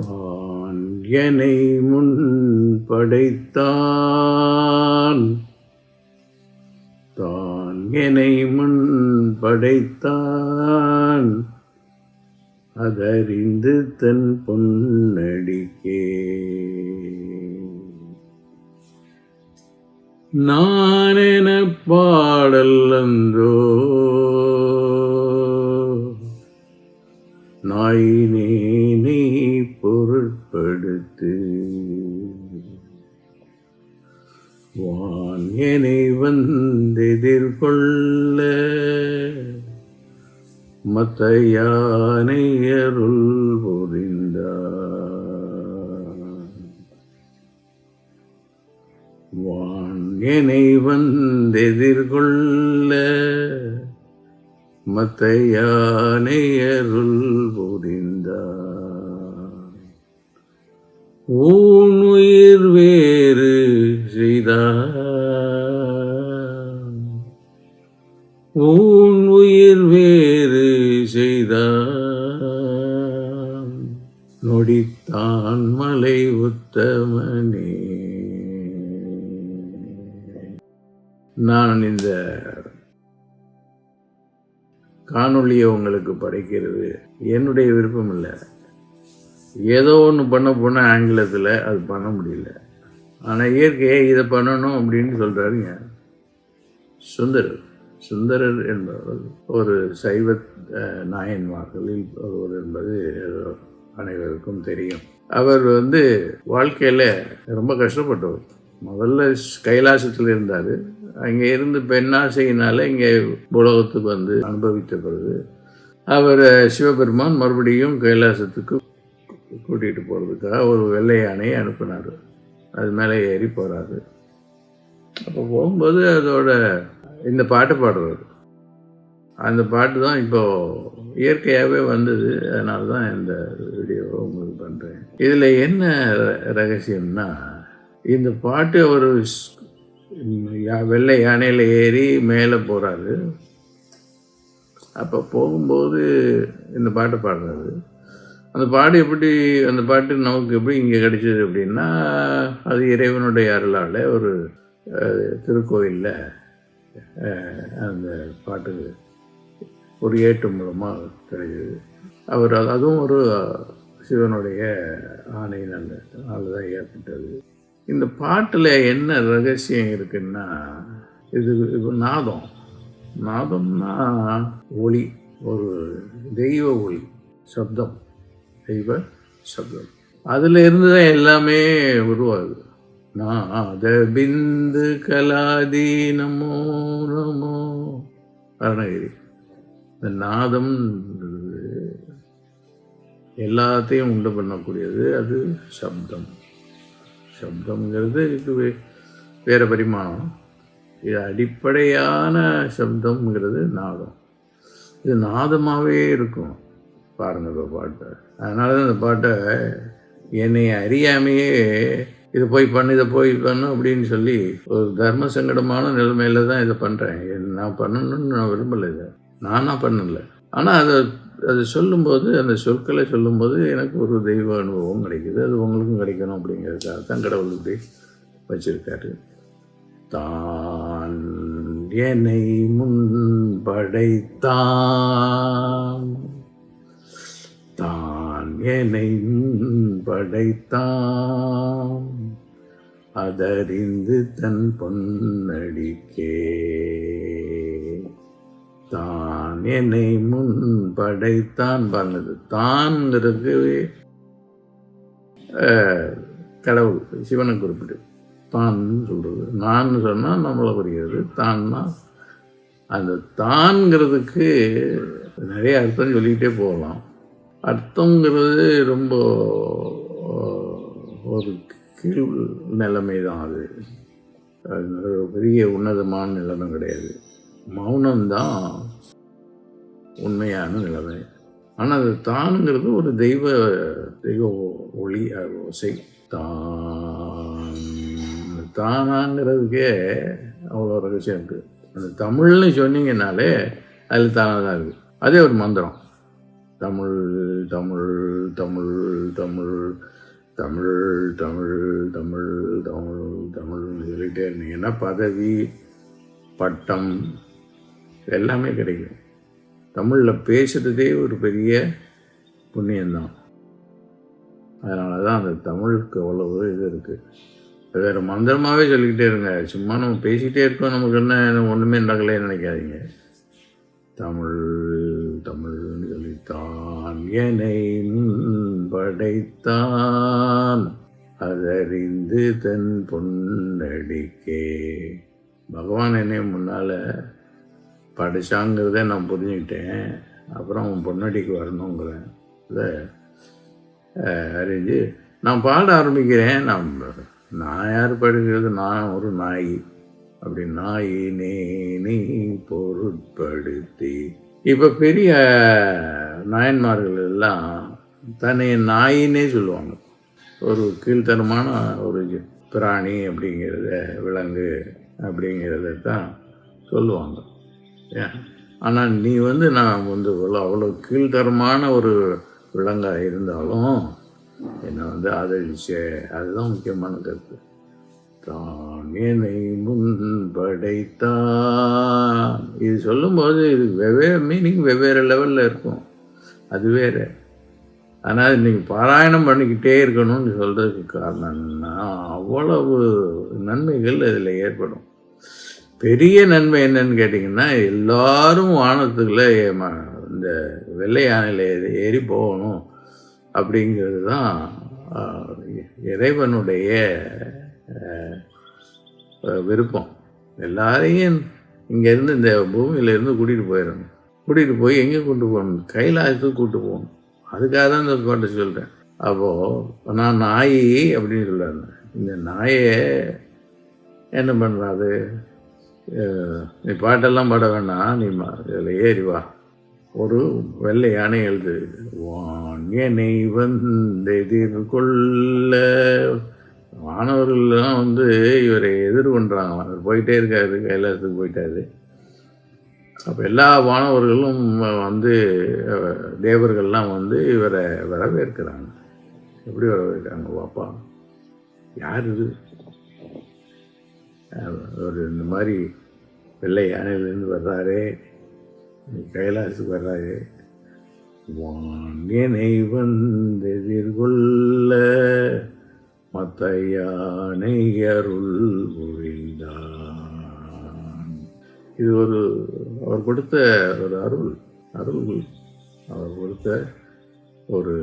தான் என்னை முன் படைத்தான். தான் என்னை முன் படைத்தான். அதறிந்து தன் பொன்னடிக்கே. நான் என பாடல் அந்தோ என்னை வந்தெதிர்கொள்ள. மத்த யானை அருள் வான் என்னை வந்தெதிர்கொள்ள. மத்த யானை அருள் புரிந்தார். ஊன் உயிர் காணொளியை உங்களுக்கு படைக்கிறது. என்னுடைய விருப்பம் இல்லை. ஏதோ ஒன்று பண்ண போனால் ஆங்கிலத்தில் அது பண்ண முடியல. ஆனால் இயற்கையை இதை பண்ணணும் அப்படின்னு சொல்கிறாருங்க சுந்தரர். சுந்தரர் என்பவர் ஒரு சைவ நாயன் நாயன்மார்களில் ஒருவர் என்பது அனைவருக்கும் தெரியும். அவர் வந்து வாழ்க்கையில் ரொம்ப கஷ்டப்பட்டவர். முதல்ல கைலாசத்தில் இருந்தார். அங்கே இருந்து பெண்ணாசையினால இங்கே உலகத்துக்கு வந்து அனுபவித்த பிறகு அவர் சிவபெருமான் மறுபடியும் கைலாசத்துக்கு கூட்டிகிட்டு போகிறதுக்காக ஒரு வெள்ளை யானையை அனுப்பினார். அது மேலே ஏறி போகிறாரு அப்போ போகும்போது அதோட இந்த பாட்டு பாடுறாரு. அந்த பாட்டு தான் இப்போ இயற்கையாகவே வந்தது. அதனால தான் இந்த வீடியோவை உங்களுக்கு பண்ணுறேன் இதில் என்ன ர- ரகசியம்னா இந்த பாட்டு அவர் வெள்ளை யானையில் ஏறி மேலே போகிறாரு அப்போ போகும்போது இந்த பாட்டை பாடுறாரு. அந்த பாட்டு எப்படி அந்த பாட்டு நமக்கு எப்படி இங்கே கிடைச்சது அப்படின்னா அது இறைவனுடைய அருளால் ஒரு திருக்கோயிலில் அந்த பாட்டுக்கு ஒரு ஏட்டு மூலமாக கிடைச்சது. அவர் அது- அதுவும் ஒரு சிவனுடைய ஆணையினால் நல்ல தான் ஏற்பட்டது. இந்த பாட்டில் என்ன ரகசியம் இருக்குன்னா இது இது நாதம். நாதம்னா ஒளி ஒரு தெய்வ ஒளி சப்தம் தெய்வ சப்தம். அதில் இருந்து தான் எல்லாமே உருவாகுது. நாத பிந்து கலாதி நமோ நமோ. அருணகிரி. இந்த நாதம் எல்லாத்தையும் உண்டு பண்ணக்கூடியது அது சப்தம். சப்தம்ங்கிறது இது வே- பரிமாணம். இது அடிப்படையான சப்தம்ங்கிறது நாதம். இது நாதமாகவே இருக்கும். பாருங்க இப்போ பாட்டை. அதனால தான் இந்த பாட்டை என்னை அறியாமையே இதை போய் பண்ணு இதை போய் பண்ணு அப்படின்னு சொல்லி ஒரு தர்ம சங்கடமான நிலைமையில தான் இதை பண்ணுறேன் நான் பண்ணணும்னு நான் விரும்பலை இதை. நானாக பண்ணலை. ஆனால் அதை அது சொல்லும்போது அந்த சொற்களை சொல்லும்போது எனக்கு ஒரு தெய்வ அனுபவம் கிடைக்குது. அது உங்களுக்கும் கிடைக்கணும் அப்படிங்கிறதுக்காக தான் கடவுள் இப்படி வச்சிருக்காரு. தான் என்னை முன் படைத்தான். தான் என்னை முன் படைத்தான். அதறிந்து தன் பொன்னடிக்கே. தான் என்னை முன் படைத்தான் பாருங்க தான்ங்கிறது கடவுள் சிவனை குறிப்பிட்டு தான் சொல்கிறது நான் சொன்னால் நம்மளை புரிகிறது. தான்னா அந்த தான்ங்கிறதுக்கு நிறைய அர்த்தம் சொல்லிக்கிட்டே போகலாம். அர்த்தங்கிறது ரொம்ப ஒரு கீழ் நிலைமை தான் அது பெரிய உன்னதமான நிலைமை கிடையாது. மௌனம்தான் உண்மையான நிலைமை. ஆனால் அது தானுங்கிறது ஒரு தெய்வ தெய்வ ஒளி ஓசை. தான் தானாங்கிறதுக்கே அவ்வளோ ரகசியம் இருக்குது அந்த தமிழ்னு சொன்னீங்கன்னாலே அதில் தானாக தான் இருக்குது அதே ஒரு மந்திரம். தமிழ் தமிழ் தமிழ் தமிழ் தமிழ் தமிழ் தமிழ் தமிழ் தமிழ்னு சொல்லிகிட்டே இருந்தீங்கன்னா பதவி பட்டம் எல்லாமே கிடைக்கும். தமிழில் பேசுகிறதே ஒரு பெரிய புண்ணியம்தான். அதனால தான் அந்த தமிழுக்கு அவ்வளவு இது இருக்குது வேறு மந்திரமாகவே சொல்லிக்கிட்டே இருங்க. சும்மா நம்ம பேசிக்கிட்டே இருக்கோம். நமக்கு என்ன ஒன்றுமே நடக்கலையே நினைக்காதீங்க. தமிழ் தமிழ்னு சொல்லித்தான் என்னை படைத்தான் அதறிந்து தன் பொன்னடிக்கே. பகவான் என்னை முன்னால் படிச்சாங்கிறத நான் புரிஞ்சுக்கிட்டேன். அப்புறம் அவன் பொன்னடிக்கு வரணுங்கிறேன். இதை அறிஞ்சு நான் பாட ஆரம்பிக்கிறேன். நான் நான் யார் படிக்கிறது நான் ஒரு நாய். அப்படி நாயினே நீ பொருட்படுத்தி. இப்போ பெரிய நாயன்மார்கள் எல்லாம் தன்னை நாயினே சொல்லுவாங்க. ஒரு கீழ்த்தனமான ஒரு பிராணி அப்படிங்கிறத விலங்கு அப்படிங்கிறத தான் சொல்லுவாங்க. ஆனால் நீ வந்து நான் வந்து அவ்வளோ கீழ்தரமான கீழ்த்தரமான ஒரு விலங்காக இருந்தாலும் என்னை வந்து ஆதரிச்ச. அதுதான் முக்கியமான கருத்து. தான் என்னை முன் படைத்தான். இது சொல்லும்போது இது வெவ்வேறு மீனிங் வெவ்வேறு லெவலில் இருக்கும். அது வேறு. ஆனால் நீங்கள் பாராயணம் பண்ணிக்கிட்டே இருக்கணும்னு சொல்கிறதுக்கு காரணம் என்னன்னா அவ்வளவு நன்மைகள் அதில் ஏற்படும். பெரிய நன்மை என்னன்னு கேட்டிங்கன்னா எல்லாரும் வானத்துக்குள்ளே ம- இந்த வெள்ளை யானையில் ஏறி ஏறி போகணும் அப்படிங்கிறது தான் இறைவனுடைய விருப்பம். எல்லாரையும் இங்கேருந்து இந்த பூமியிலேருந்து கூட்டிகிட்டு போயிடணும். கூட்டிகிட்டு போய் எங்கே கூட்டு போகணும்? கைலாயத்துக்கு கூட்டு போகணும். அதுக்காக தான் இந்த பாட்டை சொல்கிறேன் அப்போது நான் நாய் அப்படின்னு சொல்கிறாங்க இந்த நாயை என்ன பண்ணுறது நீ பாட்டெல்லாம் பாட வேணாம் நீ இதில் ஏறி வா. ஒரு வெள்ளை யானை எழுது. வான் வந்தெதிர் கொள்ள. மாணவர்கள்லாம் வந்து இவரை எதிர்கொண்டாங்க அவர் போயிட்டே இருக்காரு கைலாசத்துக்கு போயிட்டாரு. அப்போ எல்லா மாணவர்களும் வந்து தேவர்கள்லாம் வந்து இவரை வரவேற்கிறாங்க. எப்படி வரவேற்கிறாங்க பாப்பா? யார் இது? அவர் ஒரு இந்த மாதிரி வெள்ளை யானையிலேருந்து வர்றாரே. கைலாசுக்கு வர்றாரு வானியனை வந்தெதிர்கொள்ள மத்த யானை அருள் புரிந்தான். இது ஒரு அவர் கொடுத்த ஒரு அருள் அருள் அவர் கொடுத்த ஒரு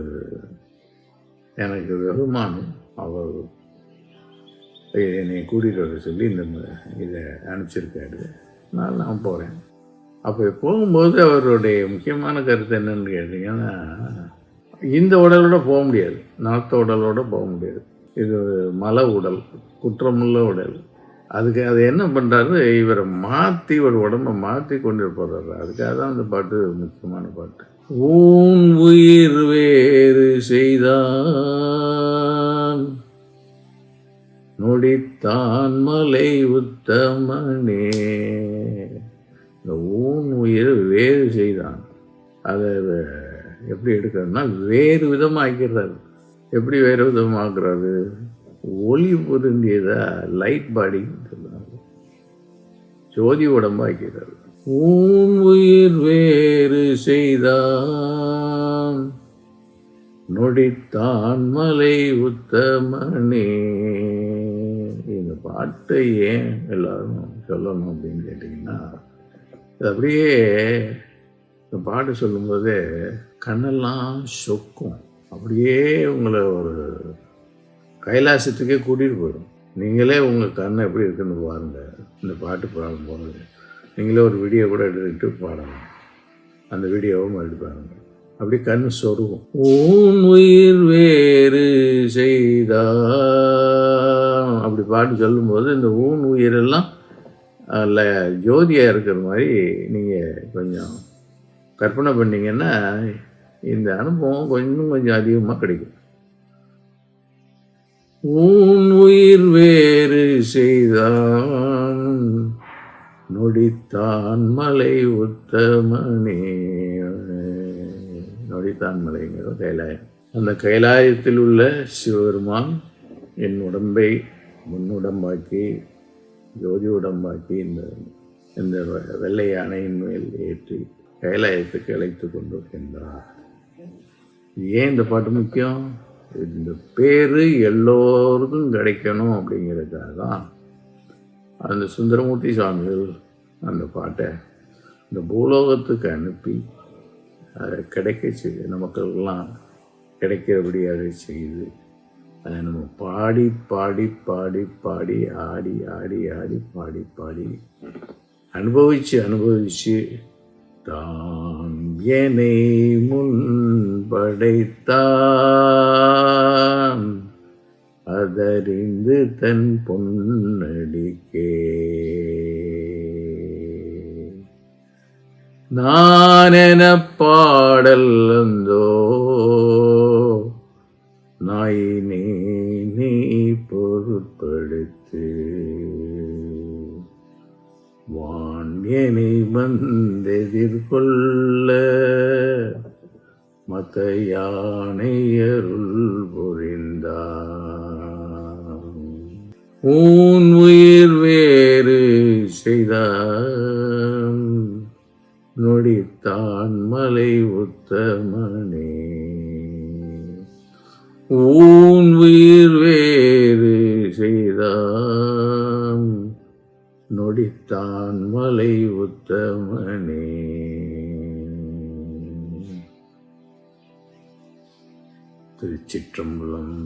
எனக்கு வெகுமானம் அவர் என்னை கூட்டிகிட்டு வர சொல்லி இந்த இதை அனுப்பிச்சிருக்காரு. நான் நான் போகிறேன் அப்போ போகும்போது அவருடைய முக்கியமான கருத்து என்னன்னு கேட்டிங்கன்னா இந்த உடலோட போக முடியாது. நார்த்த உடலோட போக முடியாது. இது மல உடல் குற்றமுள்ள உடல். அதுக்கு அது என்ன பண்ணுறாரு இவரை மாற்றி ஒரு உடம்பை மாற்றி கொண்டு போடுறாரு அதுக்காக தான் அந்த பாட்டு முக்கியமான பாட்டு. ஊன் உயிர் வேறு செய்தான். நொடித்தான் மலை உத்தமனே. இந்த ஊன் உயிர் வேறு செய்தான். அதை எப்படி எடுக்கிறதுனா வேறு விதமாக ஆக்கிறாரு எப்படி வேறு விதமாக ஆக்குறாரு ஒளி பொருந்தியதா லைட் பாடின்னு சொல்லுவாங்க ஜோதி உடம்பாக்கிறார். ஊன் உயிர் வேறு செய்தான். நொடித்தான் மலை உத்தமனே. பாட்டை ஏன் எல்லாரும் சொல்லணும் அப்படின்னு கேட்டிங்கன்னா இது அப்படியே இந்த பாட்டு சொல்லும்போதே கண்ணெல்லாம் சொக்கும். அப்படியே உங்களை ஒரு கைலாசத்துக்கே கூட்டிகிட்டு போயிடும். நீங்களே உங்கள் கண்ணை எப்படி இருக்குன்னு பாருங்கள் இந்த பாட்டு பாடும் போது நீங்களே ஒரு வீடியோ கூட எடுத்துக்கிட்டு பாடலாம். அந்த வீடியோவும் எடுத்து பாருங்க. அப்படி கண் சொருகும். ஊன் உயிர் வேறு செய்தா அப்படி பாட்டு சொல்லும்போது இந்த ஊன் உயிரெல்லாம் அதில் ஜோதியாக இருக்கிற மாதிரி நீங்கள் கொஞ்சம் கற்பனை பண்ணிங்கன்னா இந்த அனுபவம் கொஞ்சம் கொஞ்சம் அதிகமாக கிடைக்கும். ஊன் உயிர் வேறு செய்தான் நொடித்தான் மலை உத்தமனே. நொடித்தான் மலைங்கிற மலைங்கிறது கைலாயம். அந்த கைலாயத்தில் உள்ள சிவபெருமான் என் உடம்பை முன்னுடம்பாக்கி ஜோதி உடம்பாக்கி இந்த இந்த வெ- வெள்ளை யானையின் மேல் ஏற்றி கைலாயத்துக்கு அழைத்து கொண்டு வருகின்றார். ஏன் இந்த பாட்டு முக்கியம்? இந்த பேர் எல்லோருக்கும் கிடைக்கணும் அப்படிங்கிறதுக்காக தான் அந்த சுந்தரமூர்த்தி சுவாமிகள் அந்த பாட்டை இந்த பூலோகத்துக்கு அனுப்பி அதை கிடைக்க செய்து நமக்கெல்லாம் கிடைக்கிறபடியாக செய்து அதை நம்ம பாடி பாடி பாடி பாடி ஆடி ஆடி ஆடி பாடி பாடி. அனுபவிச்சு அனுபவிச்சு தான் என்னை முன் படைத்தான் அதறிந்து தன் பொன்னடிக்கே. நான் என பாடல் வந்தோ நாயினே நீ பொருட்படுத்து. வான்யனை வந்தெதிர்கொள்ள மத யானையருள் புரிந்தான் ஊன் உயிர் வேறு செய்தான் நொடித்தான் மலை உத்தமனே ஊன் உயிர் வேறு செய்தான் நொடித்தான் மலை உத்தமனே. திருச்சிற்றம்பலம்